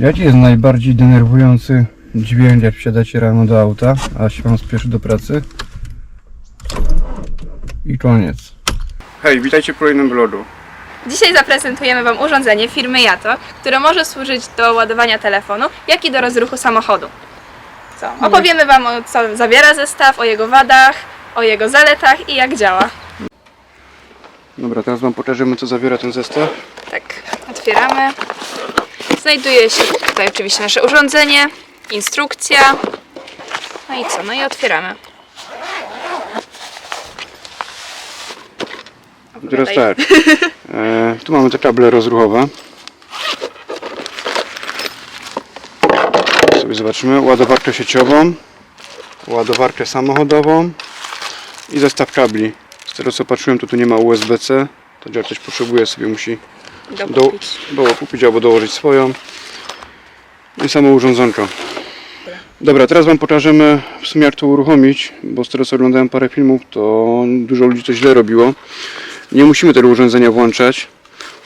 Jaki jest najbardziej denerwujący dźwięk, jak wsiadacie rano do auta, a się pan spieszy do pracy? I koniec. Hej, witajcie w kolejnym vlogu. Dzisiaj zaprezentujemy Wam urządzenie firmy Jato, które może służyć do ładowania telefonu, jak i do rozruchu samochodu. Co? Opowiemy Wam, o co zawiera zestaw, o jego wadach, o jego zaletach i jak działa. Dobra, teraz wam pokażemy co zawiera ten zestaw. Tak, otwieramy. Znajduje się tutaj oczywiście nasze urządzenie, instrukcja. No i co? No i otwieramy. Teraz Opowiadaj. tak. E, tu mamy te kable rozruchowe. Sobie zobaczymy. Ładowarkę sieciową, ładowarkę samochodową i zestaw kabli. Z tego co patrzyłem, to tu nie ma USB-C. To jak ktoś potrzebuje sobie musi do, Dokupić. było kupić albo dołożyć swoją. I samo urządzonko. Dobra, teraz Wam pokażemy w sumie jak to uruchomić, bo z tego co oglądałem parę filmów, to dużo ludzi to źle robiło. Nie musimy tego urządzenia włączać.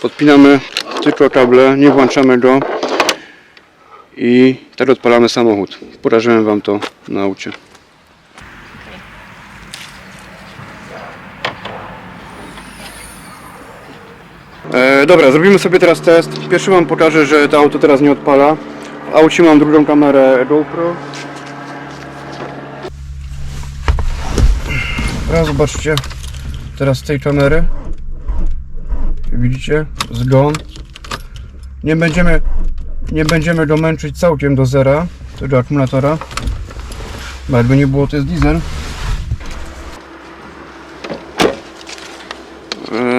Podpinamy tylko kable, nie włączamy go i tak odpalamy samochód. Pokażemy Wam to na aucie. E, dobra, zrobimy sobie teraz test. Pierwszy Wam pokażę, że to auto teraz nie odpala. W aucie mam drugą kamerę GoPro. Teraz zobaczcie, teraz z tej kamery. Widzicie? Zgon. Nie będziemy, nie będziemy go męczyć całkiem do zera, tego akumulatora. Bo jakby nie było, to jest diesel.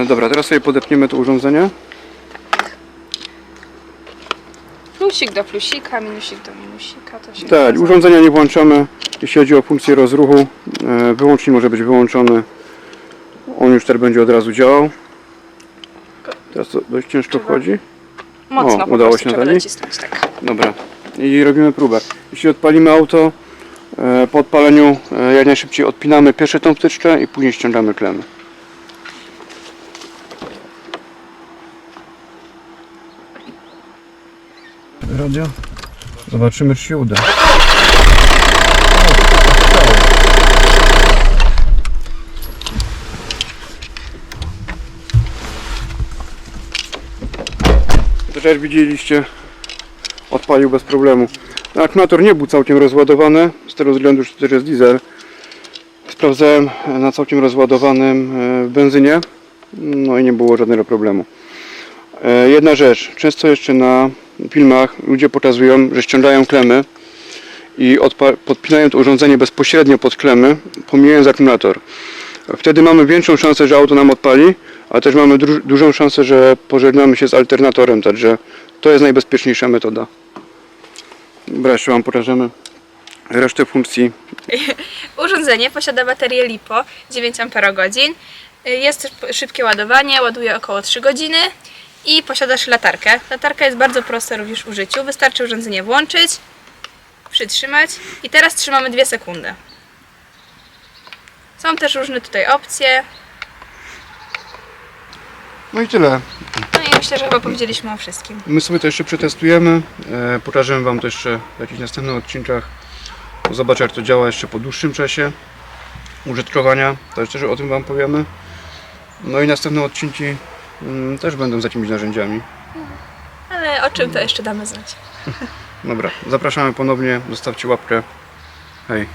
Dobra, teraz sobie podepniemy to urządzenie. Plusik do plusika, minusik do minusika. To się Tak, zgadza. urządzenia nie włączamy, jeśli chodzi o funkcję rozruchu. e, Wyłącznik może być wyłączony. On już teraz będzie od razu działał. Teraz to dość ciężko Trzeba- wchodzi. Mocno O, po udało prostu się trzeba Natalii? docisnąć, tak. Dobra. I robimy próbę. Jeśli odpalimy auto, e, po odpaleniu e, jak najszybciej odpinamy pierwsze tą wtyczkę i później ściągamy klemy. Radio. Zobaczymy czy się uda. To widzieliście, odpalił bez problemu. Akumulator nie był całkiem rozładowany, z tego względu, że to też jest diesel. Sprawdzałem na całkiem rozładowanym e, benzynie, no i nie było żadnego problemu. E, Jedna rzecz, często jeszcze na filmach ludzie pokazują, że ściągają klemy i podpinają to urządzenie bezpośrednio pod klemy, pomijając akumulator. Wtedy mamy większą szansę, że auto nam odpali, a też mamy dru- dużą szansę, że pożegnamy się z alternatorem, także to jest najbezpieczniejsza metoda. Dobra, jeszcze Wam pokażemy resztę funkcji. Urządzenie posiada baterię LiPo 9 Ah. Jest szybkie ładowanie, ładuje około 3 godziny i posiada też latarkę. Latarka jest bardzo prosta również w użyciu. Wystarczy urządzenie włączyć, przytrzymać i teraz trzymamy 2 sekundy. Są też różne tutaj opcje. No i tyle. No i myślę, że chyba powiedzieliśmy o wszystkim. My sobie to jeszcze przetestujemy. E, pokażemy Wam to jeszcze w jakichś następnych odcinkach. Zobaczę jak to działa jeszcze po dłuższym czasie użytkowania. To jeszcze o tym Wam powiemy. No i następne odcinki mm, też będą z jakimiś narzędziami. Ale o czym to jeszcze damy znać. Dobra, zapraszamy ponownie. Zostawcie łapkę. Hej.